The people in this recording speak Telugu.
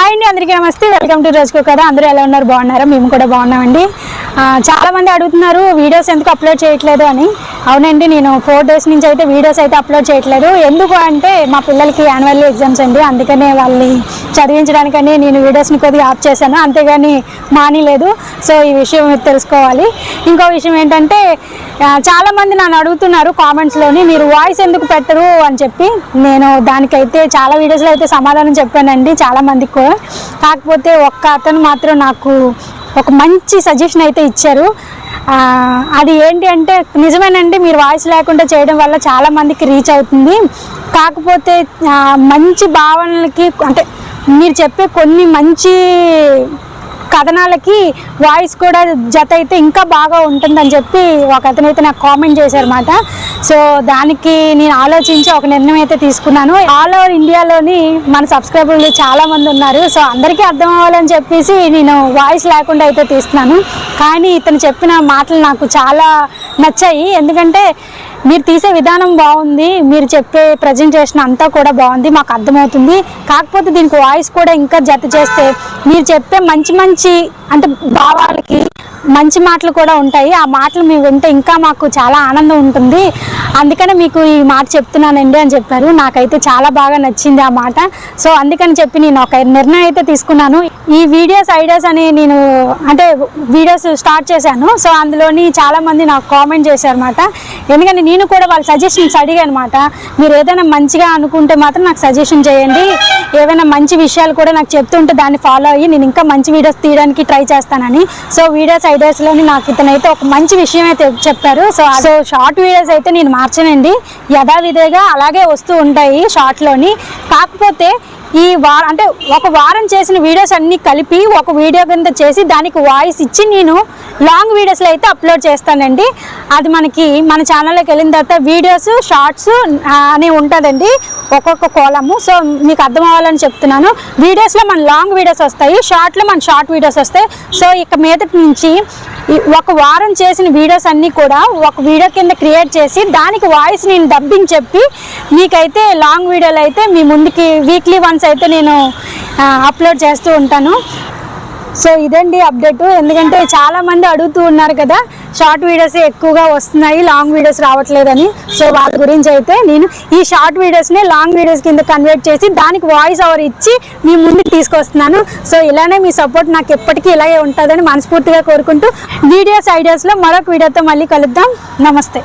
హాయ్ అండి అందరికీ నమస్తే. వెల్కమ్ టు రోజుకో కదా అందరూ ఎలా ఉన్నారు? బాగున్నారా? మేము కూడా బాగున్నామండి. చాలామంది అడుగుతున్నారు వీడియోస్ ఎందుకు అప్లోడ్ చేయట్లేదు? అని. అవునండి నేను ఫోర్ డేస్ నుంచి అయితే వీడియోస్ అయితే అప్లోడ్ చేయట్లేదు. ఎందుకు అంటే మా పిల్లలకి యాన్యువల్ ఎగ్జామ్స్ అండి. అందుకనే వాళ్ళని చదివించడానికని నేను వీడియోస్ని కొద్దిగా ఆఫ్ చేశాను. అంతేగాని మానిలేదు సో ఈ విషయం తెలుసుకోవాలి. ఇంకో విషయం ఏంటంటే చాలామంది నన్ను అడుగుతున్నారు కామెంట్స్లోని మీరు వాయిస్ ఎందుకు పెట్టరు? అని చెప్పి. నేను దానికైతే చాలా వీడియోస్లో అయితే సమాధానం చెప్పానండి చాలామందికి కూడా. కాకపోతే ఒక్క అతను మాత్రం నాకు ఒక మంచి సజెషన్ అయితే ఇచ్చారు. అది ఏంటి అంటే నిజమేనండి మీరు వాయిస్ లేకుండా చేయడం వల్ల చాలామందికి రీచ్ అవుతుంది. కాకపోతే మంచి భావనలకి అంటే మీరు చెప్పే కొన్ని మంచి కథనాలకి వాయిస్ కూడా జత అయితే ఇంకా బాగా ఉంటుందని చెప్పి ఒక అతనైతే నాకు కామెంట్ చేశారన్నమాట. సో దానికి నేను ఆలోచించి ఒక నిర్ణయం అయితే తీసుకున్నాను. ఆల్ ఓవర్ ఇండియాలోని మన సబ్స్క్రైబర్లు చాలా మంది ఉన్నారు. సో అందరికీ అర్థం అవ్వాలని చెప్పేసి నేను వాయిస్ లేకుండా అయితే తీస్తున్నాను. కానీ ఇతను చెప్పిన మాటలు నాకు చాలా నచ్చాయి. ఎందుకంటే మీరు తీసే విధానం బాగుంది మీరు చెప్పే ప్రజెంటేషన్ అంతా కూడా బాగుంది మాకు అర్థమవుతుంది. కాకపోతే దీనికి వాయిస్ కూడా ఇంకా జత చేస్తే మీరు చెప్పే మంచి మంచి అంటే భావాలకి మంచి మాటలు కూడా ఉంటాయి. ఆ మాటలు మీ వింటే ఇంకా మాకు చాలా ఆనందం ఉంటుంది. అందుకనే మీకు ఈ మాట చెప్తున్నానండి అని చెప్పారు. నాకైతే చాలా బాగా నచ్చింది ఆ మాట. సో అందుకని చెప్పి నేను ఒక నిర్ణయం అయితే తీసుకున్నాను. ఈ వీడియోస్ ఐడియాస్ అని నేను అంటే వీడియోస్ స్టార్ట్ చేశాను. సో అందులోని చాలామంది నాకు కామెంట్ చేశారన్నమాట. ఎందుకంటే నేను కూడా వాళ్ళ సజెషన్స్ అడిగాను అనమాట మీరు ఏదైనా మంచిగా అనుకుంటే మాత్రం నాకు సజెషన్ చేయండి. ఏవైనా మంచి విషయాలు కూడా నాకు చెప్తుంటే దాన్ని ఫాలో అయ్యి నేను ఇంకా మంచి వీడియోస్ తీయడానికి ట్రై చేస్తానని. సో వీడియోస్ ఐడియాస్లోని నాకు ఇతనైతే ఒక మంచి విషయం అయితే చెప్పారు. సో సో షార్ట్ వీడియోస్ అయితే నేను మార్చనండి. యథావిధిగా అలాగే వస్తూ ఉంటాయి షార్ట్లోని. కాకపోతే ఈ వారం అంటే ఒక వారం చేసిన వీడియోస్ అన్నీ కలిపి ఒక వీడియో కింద చేసి దానికి వాయిస్ ఇచ్చి నేను లాంగ్ వీడియోస్లో అయితే అప్లోడ్ చేస్తానండి. అది మనకి మన ఛానల్లోకి వెళ్ళిన తర్వాత వీడియోస్ షార్ట్స్ అని ఉంటుందండి. ఒక్కొక్క కోలము. సో మీకు అర్థం అవ్వాలని చెప్తున్నాను. వీడియోస్లో మన లాంగ్ వీడియోస్ వస్తాయి షార్ట్లో మన షార్ట్ వీడియోస్ వస్తాయి. సో ఇక మీదటి నుంచి ఒక వారం చేసిన వీడియోస్ అన్నీ కూడా ఒక వీడియో కింద క్రియేట్ చేసి దానికి వాయిస్ నేను డబ్బింగ్ చెప్పి మీకైతే లాంగ్ వీడియోలు అయితే మీ ముందుకి వీక్లీ వన్స్ అయితే నేను అప్లోడ్ చేస్తూ ఉంటాను. సో ఇదండి అప్డేట్. ఎందుకంటే చాలామంది అడుగుతూ ఉన్నారు కదా షార్ట్ వీడియోస్ ఎక్కువగా వస్తున్నాయి లాంగ్ వీడియోస్ రావట్లేదని. సో వాళ్ళ గురించి అయితే నేను ఈ షార్ట్ వీడియోస్ని లాంగ్ వీడియోస్ కింద కన్వర్ట్ చేసి దానికి వాయిస్ ఓవర్ ఇచ్చి మీ ముందుకు తీసుకొస్తున్నాను. సో ఇలానే మీ సపోర్ట్ నాకు ఎప్పటికీ ఇలాగే ఉంటుందని మనస్ఫూర్తిగా కోరుకుంటూ వీడియోస్ ఐడియాస్లో మరొక వీడియోతో మళ్ళీ కలుద్దాం. నమస్తే.